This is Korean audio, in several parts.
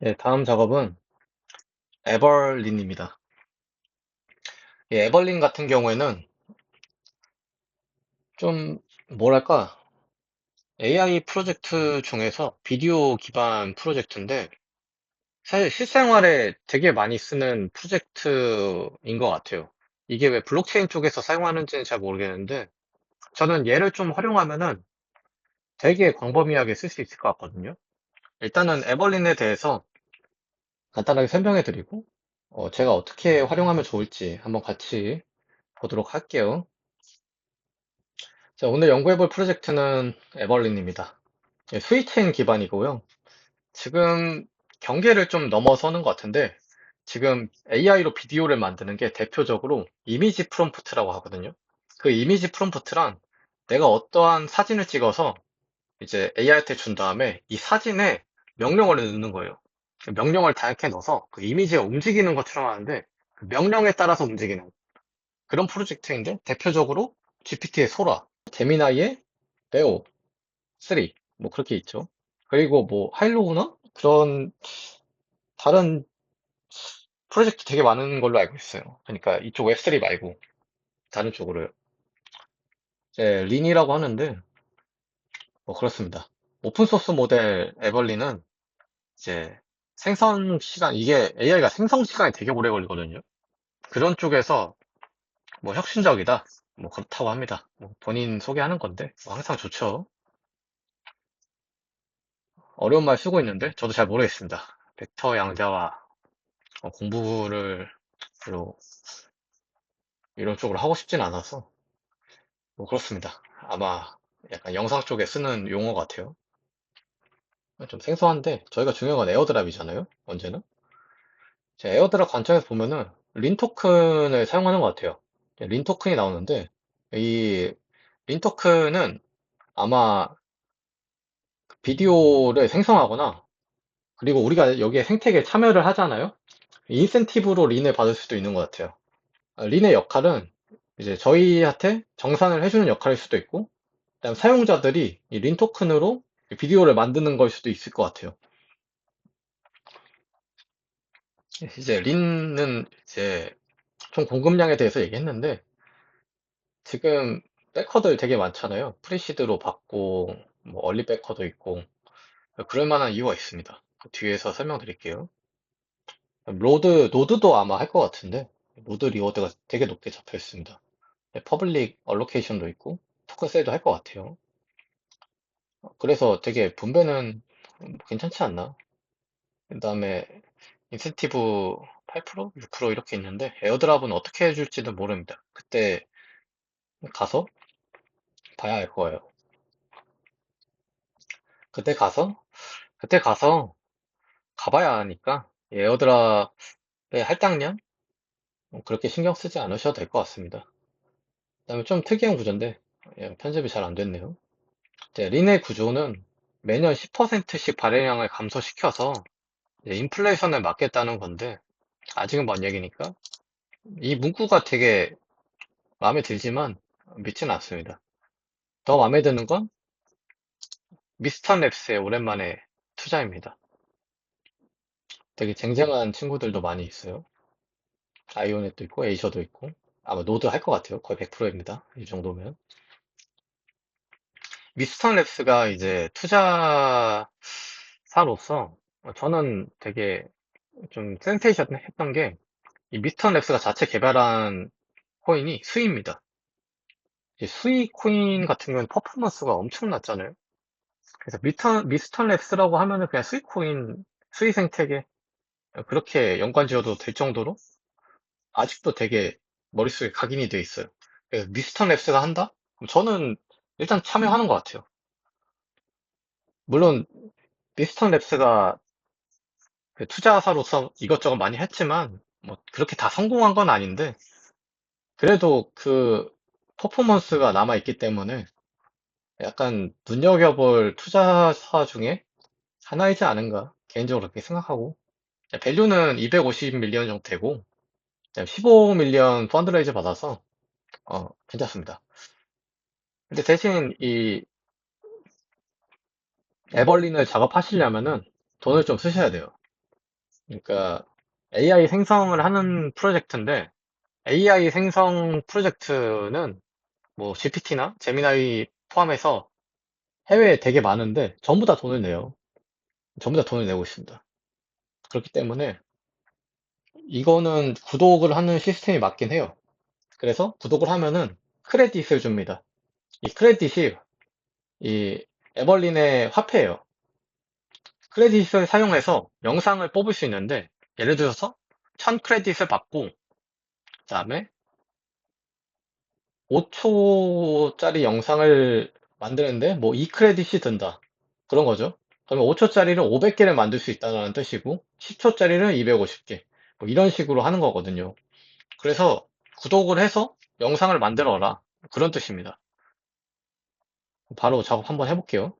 네, 다음 작업은 에벌린입니다. 이 에벌린 같은 경우에는 좀 뭐랄까 AI 프로젝트 중에서 비디오 기반 프로젝트인데 사실 실생활에 되게 많이 쓰는 프로젝트인 것 같아요. 이게 왜 블록체인 쪽에서 사용하는지는 잘 모르겠는데 저는 얘를 좀 활용하면은 되게 광범위하게 쓸 수 있을 것 같거든요. 일단은 에벌린에 대해서 간단하게 설명해 드리고 어, 제가 어떻게 활용하면 좋을지 한번 같이 보도록 할게요. 자, 오늘 연구해 볼 프로젝트는 에벌린입니다. 예, 스위체인 기반이고요. 지금 경계를 좀 넘어서는 것 같은데 지금 AI로 비디오를 만드는 게 대표적으로 이미지 프롬프트라고 하거든요. 그 이미지 프롬프트란 내가 어떠한 사진을 찍어서 이제 AI한테 준 다음에 이 사진에 명령어를 넣는 거예요. 그 명령어를 다양하게 넣어서 그 이미지가 움직이는 것처럼 하는데 그 명령에 따라서 움직이는 그런 프로젝트인데 대표적으로 GPT의 소라, 제미나이의 베오, 3, 뭐 그렇게 있죠. 그리고 뭐 하일로우나 그런 다른 프로젝트 되게 많은 걸로 알고 있어요. 그러니까 이쪽 웹3 말고 다른 쪽으로요. 이제 린이라고 하는데 뭐 그렇습니다. 오픈소스 모델 에벌린은 이제 생성 시간 이게 AI가 생성 시간이 되게 오래 걸리거든요. 그런 쪽에서 뭐 혁신적이다. 뭐 그렇다고 합니다. 뭐 본인 소개하는 건데 뭐 항상 좋죠. 어려운 말 쓰고 있는데 저도 잘 모르겠습니다. 벡터 양자와 어, 공부를 별로 이런 쪽으로 하고 싶진 않아서 뭐 그렇습니다. 아마 약간 영상 쪽에 쓰는 용어 같아요. 좀 생소한데 저희가 중요한 건 에어드랍이잖아요. 언제나. 제 에어드랍 관점에서 보면은 린 토큰을 사용하는 것 같아요. 린 토큰이 나오는데 이 린 토큰은 아마 비디오를 생성하거나 그리고 우리가 여기에 생태계에 참여를 하잖아요. 인센티브로 린을 받을 수도 있는 것 같아요. 아, 린의 역할은 이제 저희한테 정산을 해주는 역할일 수도 있고, 그다음 사용자들이 이 린 토큰으로 비디오를 만드는 걸 수도 있을 것 같아요. 이제 린은 이제 총 공급량에 대해서 얘기했는데, 지금 백허들 되게 많잖아요. 프리시드로 받고, 뭐 얼리 백허도 있고, 그럴 만한 이유가 있습니다. 그 뒤에서 설명드릴게요. 로드, 노드도 아마 할 것 같은데, 로드 리워드가 되게 높게 잡혀 있습니다. 퍼블릭 얼로케이션도 있고, 토큰 세일도 할 것 같아요. 그래서 되게 분배는 괜찮지 않나? 그 다음에 인센티브 8%? 6% 이렇게 있는데, 에어드랍은 어떻게 해줄지도 모릅니다. 그때 가서 봐야 알 거예요. 그때 가서, 그때 가서 가봐야 하니까, 에어드랍의 할당량? 뭐 그렇게 신경 쓰지 않으셔도 될 것 같습니다. 그 다음에 좀 특이한 구조인데, 예, 편집이 잘 안 됐네요. 린의 구조는 매년 10%씩 발행량을 감소시켜서 이제 인플레이션을 막겠다는 건데, 아직은 먼 얘기니까. 이 문구가 되게 마음에 들지만 믿지는 않습니다. 더 마음에 드는 건 미스턴 랩스의 오랜만에 투자입니다. 되게 쟁쟁한 친구들도 많이 있어요. 아이오넷도 있고, 에이셔도 있고, 아마 노드 할 것 같아요. 거의 100%입니다. 이 정도면. 미스턴 랩스가 이제 투자사로서 저는 되게 좀 센세이션 했던 게 이 미스턴 랩스가 자체 개발한 코인이 수입니다. 수익 코인 같은 경우는 퍼포먼스가 엄청 낮잖아요. 그래서 미스턴, 미스턴 랩스라고 하면은 그냥 수익 코인, 수익 생태계 그렇게 연관 지어도 될 정도로 아직도 되게 머릿속에 각인이 돼 있어요. 그래서 미스턴 랩스가 한다? 저는 일단 참여하는 것 같아요. 물론 미스턴 랩스가 그 투자사로서 이것저것 많이 했지만 뭐 그렇게 다 성공한 건 아닌데 그래도 그 퍼포먼스가 남아있기 때문에 약간 눈여겨볼 투자사 중에 하나이지 않은가 개인적으로 그렇게 생각하고 밸류는 250밀리언 정도 되고 15밀리언 펀드레이즈 받아서 어, 괜찮습니다. 근데 대신 이 에벌린을 작업하시려면은 돈을 좀 쓰셔야 돼요. 그러니까 AI 생성을 하는 프로젝트인데 AI 생성 프로젝트는 뭐 GPT나 제미나이 포함해서 해외에 되게 많은데 전부 다 돈을 내요. 전부 다 돈을 내고 있습니다. 그렇기 때문에 이거는 구독을 하는 시스템이 맞긴 해요. 그래서 구독을 하면은 크레딧을 줍니다. 이 크레딧이 이 에벌린의 화폐예요. 크레딧을 사용해서 영상을 뽑을 수 있는데 예를 들어서 1000 크레딧을 받고 그 다음에 5초짜리 영상을 만드는데 뭐 2크레딧이 든다. 그런 거죠. 그러면 5초짜리를 500개를 만들 수 있다는 뜻이고 10초짜리는 250개. 뭐 이런 식으로 하는 거거든요. 그래서 구독을 해서 영상을 만들어라. 그런 뜻입니다. 바로 작업 한번 해볼게요.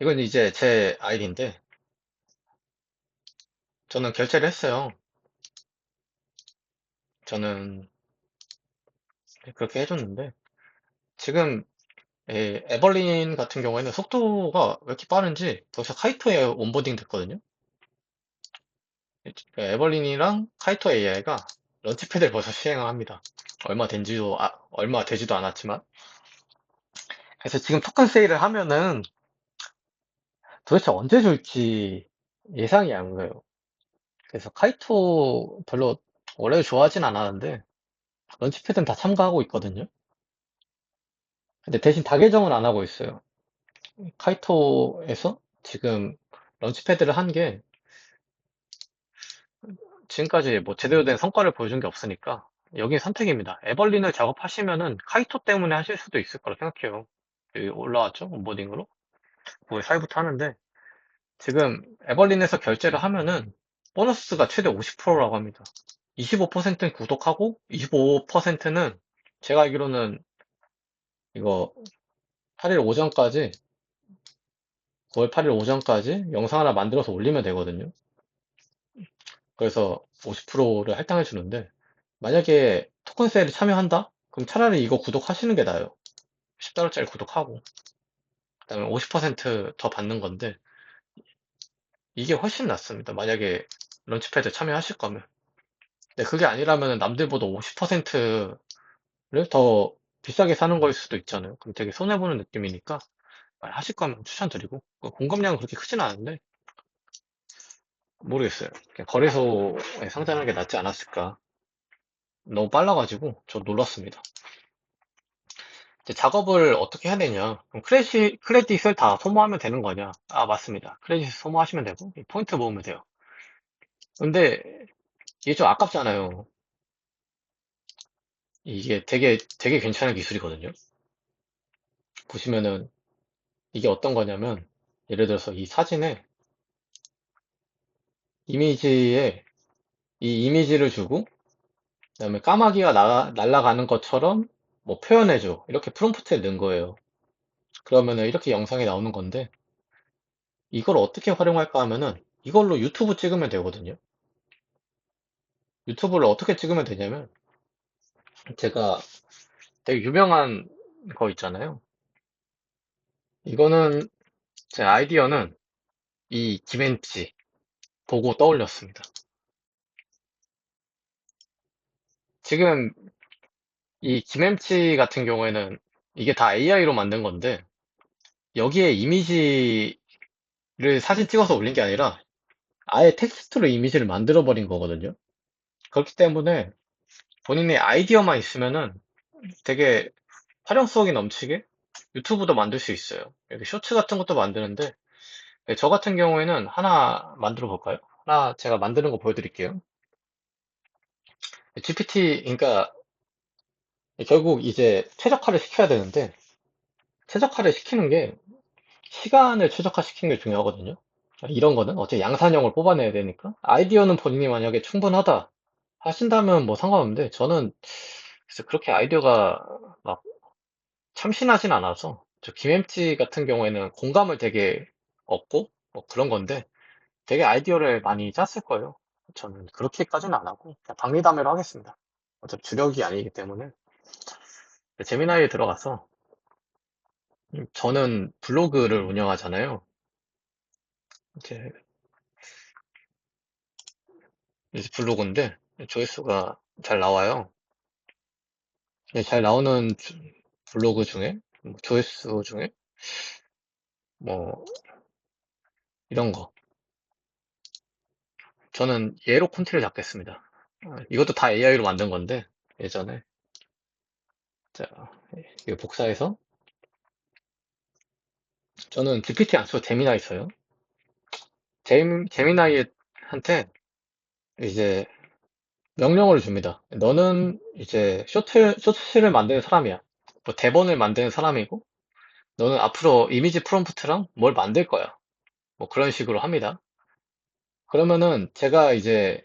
이건 이제 제 아이디인데 저는 결제를 했어요. 저는 그렇게 해줬는데 지금 에, 에벌린 같은 경우에는 속도가 왜 이렇게 빠른지 벌써 카이토에 온보딩 됐거든요. 에벌린이랑 카이토 AI가 런치패드를 벌써 시행을 합니다. 얼마 된지도 아- 얼마 되지도 않았지만 그래서 지금 토큰 세일을 하면은 도대체 언제 줄지 예상이 안 가요. 그래서 카이토 별로 원래 좋아하진 않았는데 런치패드는 다 참가하고 있거든요. 근데 대신 다계정은 안 하고 있어요. 카이토에서 지금 런치패드를 한 게 지금까지 뭐 제대로 된 성과를 보여준 게 없으니까 여기 선택입니다. 에벌린을 작업하시면은 카이토 때문에 하실 수도 있을 거라 생각해요. 여기 올라왔죠? 온보딩으로. 거기 사이부터 하는데 지금 에벌린에서 결제를 하면은 보너스가 최대 50%라고 합니다. 25%는 구독하고 25%는 제가 알기로는 이거 8일 오전까지 9월 8일 오전까지 영상 하나 만들어서 올리면 되거든요. 그래서 50%를 할당해 주는데 만약에 토큰 세일에 참여한다? 그럼 차라리 이거 구독하시는 게 나아요. 10달러짜리 구독하고 그다음에 50%더 받는 건데 이게 훨씬 낫습니다. 만약에 런치패드 참여하실 거면. 근데 그게 아니라면 남들보다 50%를 더 비싸게 사는 거일 수도 있잖아요. 그럼 되게 손해보는 느낌이니까 하실 거면 추천드리고 공급량은 그렇게 크진 않은데 모르겠어요. 그냥 거래소에 상장하는 게 낫지 않았을까. 너무 빨라가지고 저 놀랐습니다. 이제 작업을 어떻게 해야 되냐. 그럼 크레딧, 크레딧을 다 소모하면 되는 거냐. 아, 맞습니다. 크레딧 소모하시면 되고, 포인트 모으면 돼요. 근데 이게 좀 아깝잖아요. 이게 되게, 되게 괜찮은 기술이거든요. 보시면은 이게 어떤 거냐면, 예를 들어서 이 사진에 이미지에 이 이미지를 주고, 그 다음에 까마귀가 나, 날아가는 것처럼 뭐 표현해줘. 이렇게 프롬프트에 넣은 거예요. 그러면은 이렇게 영상이 나오는 건데, 이걸 어떻게 활용할까 하면은 이걸로 유튜브 찍으면 되거든요. 유튜브를 어떻게 찍으면 되냐면 제가 되게 유명한 거 있잖아요. 이거는 제 아이디어는 이 김앤치 보고 떠올렸습니다. 지금 이 김앤치 같은 경우에는 이게 다 AI로 만든 건데 여기에 이미지를 사진 찍어서 올린 게 아니라 아예 텍스트로 이미지를 만들어 버린 거거든요. 그렇기 때문에 본인의 아이디어만 있으면은 되게 활용성이 넘치게 유튜브도 만들 수 있어요. 여기 쇼츠 같은 것도 만드는데 네, 저 같은 경우에는 하나 만들어 볼까요? 하나 제가 만드는 거 보여드릴게요. GPT, 그러니까 결국 이제 최적화를 시켜야 되는데 최적화를 시키는 게 시간을 최적화시키는 게 중요하거든요. 이런 거는 어차피 양산형을 뽑아내야 되니까 아이디어는 본인이 만약에 충분하다 하신다면 뭐 상관없는데 저는 그렇게 아이디어가 막 참신하진 않아서 저 김햄찌 같은 경우에는 공감을 되게 얻고 뭐 그런 건데 되게 아이디어를 많이 짰을 거예요. 저는 그렇게까지는 안 하고 그냥 박리담회로 하겠습니다. 어차피 주력이 아니기 때문에 제미나이에 들어가서 저는 블로그를 운영하잖아요. 이제, 블로그인데 조회수가 잘 나와요. 네, 잘 나오는 주- 블로그 중에 뭐 조회수 중에 뭐 이런 거 저는 예로 콘티를 잡겠습니다. 어, 이것도 다 AI로 만든 건데 예전에 자 이거 복사해서 저는 GPT 안 쓰고 제미나이 써요. 제미, 제미나이한테 이제 명령어를 줍니다. 너는 이제 쇼트, 쇼츠를 만드는 사람이야. 뭐 대본을 만드는 사람이고, 너는 앞으로 이미지 프롬프트랑 뭘 만들 거야. 뭐 그런 식으로 합니다. 그러면은 제가 이제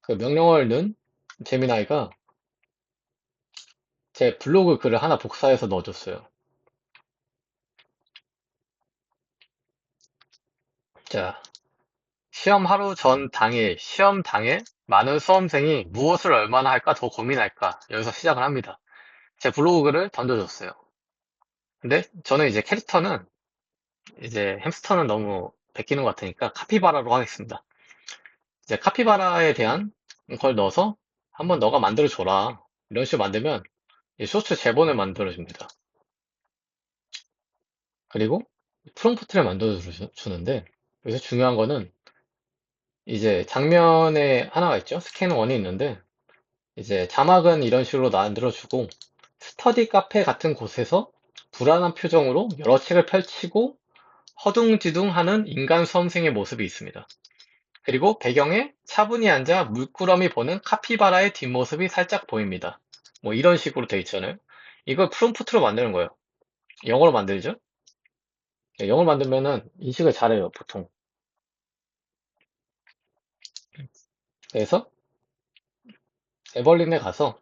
그 명령어를 넣은 제미나이가 제 블로그 글을 하나 복사해서 넣어줬어요. 자, 시험 하루 전 당일, 시험 당일 많은 수험생이 무엇을 얼마나 할까 더 고민할까 여기서 시작을 합니다. 제 블로그 글을 던져줬어요. 근데 저는 이제 캐릭터는 이제 햄스터는 너무 베끼는 것 같으니까 카피바라로 하겠습니다. 이제 카피바라에 대한 걸 넣어서 한번 너가 만들어줘라. 이런 식으로 만들면 이 쇼츠 제본을 만들어줍니다. 그리고 프롬프트를 만들어주는데 여기서 중요한 거는 이제 장면에 하나가 있죠. 스캔 원이 있는데 이제 자막은 이런 식으로 만들어주고 스터디 카페 같은 곳에서 불안한 표정으로 여러 책을 펼치고 허둥지둥하는 인간 수험생의 모습이 있습니다. 그리고 배경에 차분히 앉아 물끄러미 보는 카피바라의 뒷모습이 살짝 보입니다. 뭐 이런 식으로 돼 있잖아요. 이걸 프롬프트로 만드는 거예요. 영어로 만들죠? 네, 영어로 만들면은 인식을 잘해요, 보통. 그래서 에벌린에 가서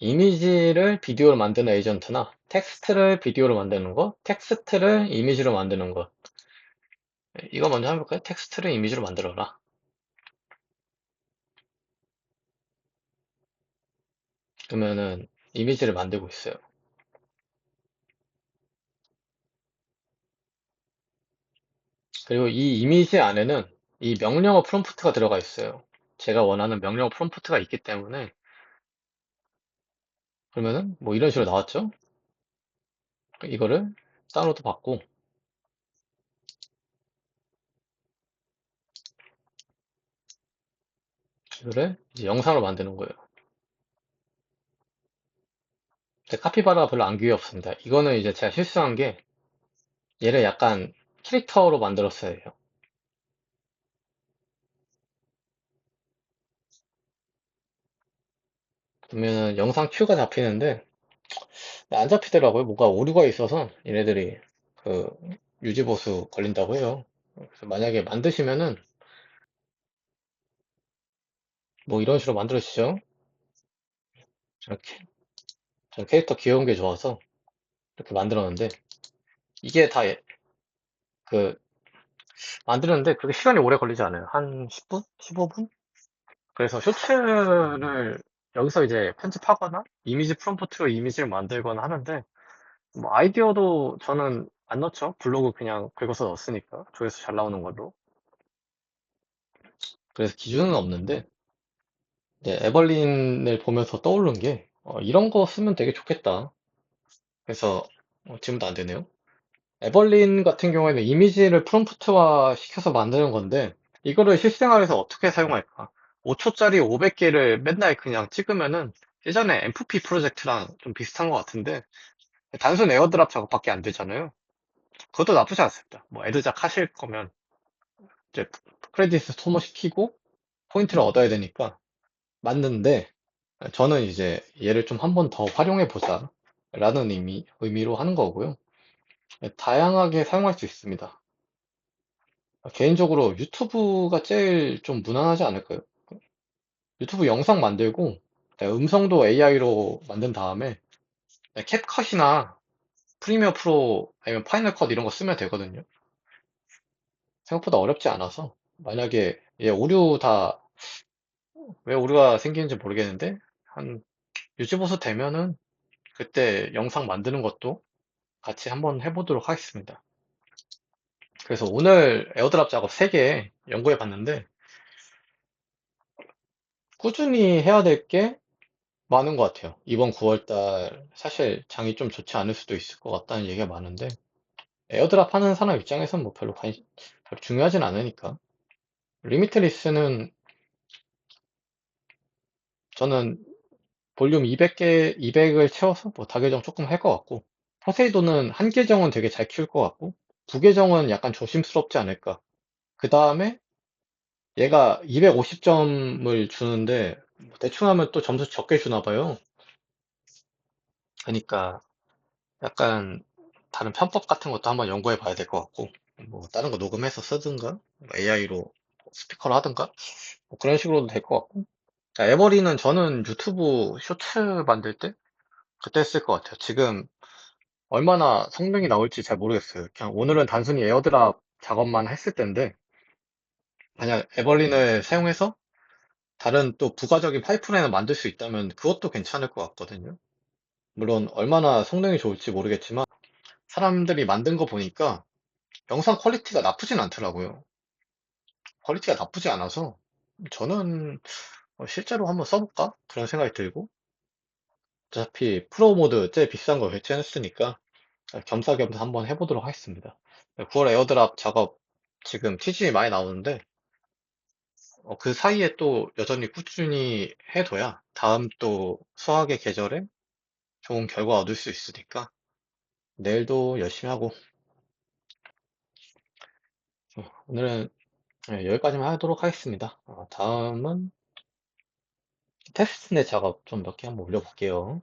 이미지를 비디오로 만드는 에이전트나 텍스트를 비디오로 만드는 거, 텍스트를 이미지로 만드는 거. 네, 이거 먼저 해볼까요? 텍스트를 이미지로 만들어라. 그러면은 이미지를 만들고 있어요. 그리고 이 이미지 안에는 이 명령어 프롬프트가 들어가 있어요. 제가 원하는 명령어 프롬프트가 있기 때문에 그러면은 뭐 이런 식으로 나왔죠? 이거를 다운로드 받고 이거를 이제 영상으로 만드는 거예요. 카피바라가 별로 안 귀엽습니다. 이거는 이제 제가 실수한 게 얘를 약간 캐릭터로 만들었어야 해요. 그러면 영상 큐가 잡히는데 안 잡히더라고요. 뭔가 오류가 있어서 얘네들이 그 유지보수 걸린다고 해요. 그래서 만약에 만드시면은 뭐 이런 식으로 만들어지죠. 이렇게 전 캐릭터 귀여운 게 좋아서 이렇게 만들었는데 이게 다 그 만드는데 그렇게 시간이 오래 걸리지 않아요. 한 10분? 15분? 그래서 쇼츠를 여기서 이제 편집하거나 이미지 프롬프트로 이미지를 만들거나 하는데 뭐 아이디어도 저는 안 넣죠. 블로그 그냥 긁어서 넣었으니까 조회수 잘 나오는 걸로. 그래서 기준은 없는데 이제 에벌린을 보면서 떠오른 게 어, 이런 거 쓰면 되게 좋겠다. 그래서 어, 지금도 안 되네요. 에벌린 같은 경우에는 이미지를 프롬프트화 시켜서 만드는 건데 이거를 실생활에서 어떻게 사용할까? 5초짜리 500개를 맨날 그냥 찍으면은 예전에 MFP 프로젝트랑 좀 비슷한 것 같은데 단순 에어드랍 작업밖에 안 되잖아요. 그것도 나쁘지 않습니다. 뭐 에드작 하실 거면 이제 크레딧을 소모시키고 포인트를 얻어야 되니까 맞는데 저는 이제 얘를 좀 한 번 더 활용해 보자 라는 의미, 의미로 하는 거고요. 다양하게 사용할 수 있습니다. 개인적으로 유튜브가 제일 좀 무난하지 않을까요? 유튜브 영상 만들고 음성도 AI로 만든 다음에 캡컷이나 프리미어 프로 아니면 파이널 컷 이런 거 쓰면 되거든요. 생각보다 어렵지 않아서 만약에 얘 오류 다 왜 오류가 생기는지 모르겠는데 한 유지보수 되면은 그때 영상 만드는 것도 같이 한번 해보도록 하겠습니다. 그래서 오늘 에어드랍 작업 3개 연구해 봤는데 꾸준히 해야 될 게 많은 것 같아요. 이번 9월달 사실 장이 좀 좋지 않을 수도 있을 것 같다는 얘기가 많은데 에어드랍 하는 사람 입장에선 뭐 별로 관심, 별로 중요하진 않으니까 리미트리스는 저는 볼륨 200개, 200을 채워서 뭐 다계정 조금 할 것 같고 포세이돈은 한 계정은 되게 잘 키울 것 같고 두 계정은 약간 조심스럽지 않을까. 그 다음에 얘가 250점을 주는데 뭐 대충 하면 또 점수 적게 주나 봐요. 그러니까 약간 다른 편법 같은 것도 한번 연구해 봐야 될 것 같고 뭐 다른 거 녹음해서 쓰든가 AI로 스피커를 하든가 뭐 그런 식으로도 될 것 같고 자, 에버리는 저는 유튜브 쇼츠 만들 때 그때 쓸것 같아요. 지금 얼마나 성능이 나올지 잘 모르겠어요. 그냥 오늘은 단순히 에어드랍 작업만 했을 텐데 만약 에버린을 사용해서 다른 또 부가적인 파이프라인을 만들 수 있다면 그것도 괜찮을 것 같거든요. 물론 얼마나 성능이 좋을지 모르겠지만 사람들이 만든 거 보니까 영상 퀄리티가 나쁘진 않더라고요. 퀄리티가 나쁘지 않아서 저는 어, 실제로 한번 써볼까? 그런 생각이 들고 어차피 프로 모드 제일 비싼 거 결제했으니까 겸사겸사 한번 해보도록 하겠습니다. 9월 에어드랍 작업 지금 TG 많이 나오는데 어, 그 사이에 또 여전히 꾸준히 해둬야 다음 또 수학의 계절에 좋은 결과 얻을 수 있으니까 내일도 열심히 하고 어, 오늘은 네, 여기까지만 하도록 하겠습니다. 어, 다음은 테스트넷 작업 좀 몇 개 한번 올려볼게요.